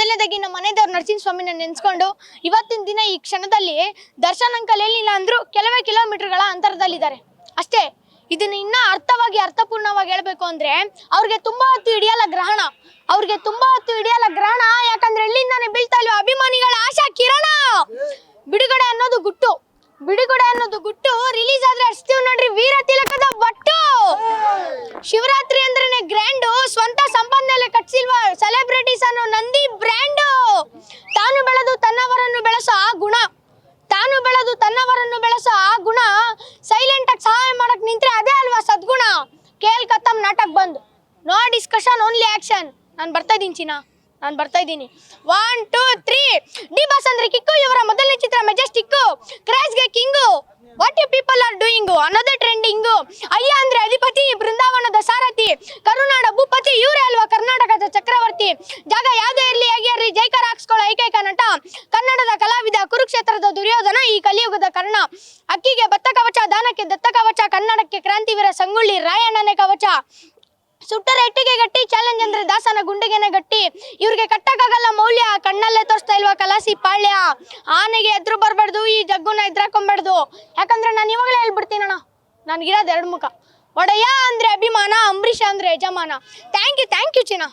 ಮೊದಲನೇದಾಗಿ ನಮ್ಮ ಮನೆ ನರಸಿಂಹ ಸ್ವಾಮಿನ ನೆನೆಸ್ಕೊಂಡು ಇವತ್ತಿನ ದಿನ ಈ ಕ್ಷಣದಲ್ಲಿ ದರ್ಶನ ಅಂಕಲ್ ಏನಿಲ್ಲ ಅಂದ್ರು ಕೆಲವೇ ಕಿಲೋಮೀಟರ್ಗಳ ಅಂತರದಲ್ಲಿದ್ದಾರೆ. ಅಷ್ಟೇ, ಇದನ್ನ ಇನ್ನ ಅರ್ಥವಾಗಿ, ಅರ್ಥಪೂರ್ಣವಾಗಿ ಹೇಳ್ಬೇಕು ಅಂದ್ರೆ ಅವ್ರಿಗೆ ತುಂಬಾ ಹೊತ್ತು ಹಿಡಿಯಲ್ಲ ಗ್ರಹಣ. ಅವ್ರಿಗೆ ತುಂಬಾ ಹೊತ್ತು ಹಿಡಿಯಲ್ಲ ಗ್ರಹಣ. ಯಾಕಂದ್ರೆ ಎಲ್ಲಿಂದಾನೆ ಬೀಳ್ತಾ ಇಲ್ವ ಅಭಿಮಾನಿಗಳ ಆಶಾ ಕಿರಣ. ಬಿಡುಗಡೆ ಅನ್ನೋದು ಗುಟ್ಟು. ಬಿಡುಗಡೆ ಅನ್ನೋದು ಗುಟ್ಟು. ರಿಲೀಸ್ ಆದ್ರೆ ಅಷ್ಟೇ ನೋಡ್ರಿ, ವೀರ ತಿಲಕದ ಬಟ್ಟು. ಶಿವರಾತ್ರಿ ಅಂದ್ರೇನೆ ಗ್ರ್ಯಾಂಡು. ಸ್ವಂತ ಸಂಪಾದನೆ ಕಟ್ಸಿಲ್ವಾ ಸೆಲೆಬ್ರಿಟೀಸ್ ಅನ್ನೋ ನಂದಿ. ಡಿಸ್ಕಷನ್ ಓನ್ಲಿ ಆಕ್ಷನ್ ನಾನು ಬರ್ತಾ ಇದ್ದೀನಿ, ಚೀನಾ. ನಾನು ಬರ್ತಾ ಇದ್ದೀನಿ. One two three D boss ಅಂದ್ರೆ ಕಿಕ್ಕು, ಇವರ ಮೊದಲನೇ ಚಿತ್ರ Majestic ಕ್ರಾಸ್ಗೆ king. What you people are doing ಅನ್ನೋದೇ ಟ್ರೆಂಡಿಂಗು ಅಯ್ಯ ಅಂದ್ರೆ ಅಧಿಪತಿ, ಬೃಂದಾವನದ ಸಾರಥಿ, ಕರುನಾಡ ಭೂಪತಿ, ಇವರೇ ಅಲ್ವಾ ಕರ್ನಾಟಕದ ಚಕ್ರವರ್ತಿ? ಜಾಗ ಯಾವುದೇ ಇರಲಿ ಹೇಗೆ ಜೈಕಾರ ಹಾಕ್ಸ್ಕೊಳ್ಳೋ ಏಕೈಕ ನಟ, ಕನ್ನಡದ ಕಲಾವಿದ, ಕುರುಕ್ಷೇತ್ರದ ದುರ್ಯೋಧನ, ಈ ಕಲಿಯುಗದ ಕರ್ಣ. ಅಕ್ಕಿಗೆ ಭತ್ತ ಕವಚ ದಾನಕ್ಕೆ ದತ್ತ ಕವಚ ಕನ್ನಡಕ್ಕೆ ಕ್ರಾಂತಿವೀರ ಸಂಗೊಳ್ಳಿ, ರಾಯಣ್ಣನೇ ಕವಚ. ಸುಟ್ಟರೆ ಇಟ್ಟಿಗೆ ಗಟ್ಟಿ ಚಾಲೆಂಜ್ ಅಂದ್ರೆ ದಾಸನ ಗುಂಡಿಗೆನೆ ಗಟ್ಟಿ. ಇವ್ರಿಗೆ ಕಟ್ಟಕ್ಕಾಗಲ್ಲ ಮೌಲ್ಯ, ಕಣ್ಣಲ್ಲೇ ತೋರಿಸ್ತಾ ಇಲ್ವಾ ಕಲಾಸಿ ಪಾಳ್ಯ? ಆನೆಗೆ ಎದ್ರು ಬರ್ಬಾರ್ದು, ಈ ಜಗ್ಗುನ ಎದ್ರಾಕೊಂಬಾರ್ದು. ಯಾಕಂದ್ರೆ ನಾನು ಇವಾಗಲೇ ಹೇಳ್ಬಿಡ್ತೀನಣ್ಣ ನನ್ಗಿರೋದು ಎರಡು ಮುಖ. ಒಡೆಯ ಅಂದ್ರೆ ಅಭಿಮಾನ, ಅಂಬರೀಷ ಅಂದ್ರೆ ಯಜಮಾನ. ಥ್ಯಾಂಕ್ ಯು ಥ್ಯಾಂಕ್ ಯು ಚಿನ್ನ.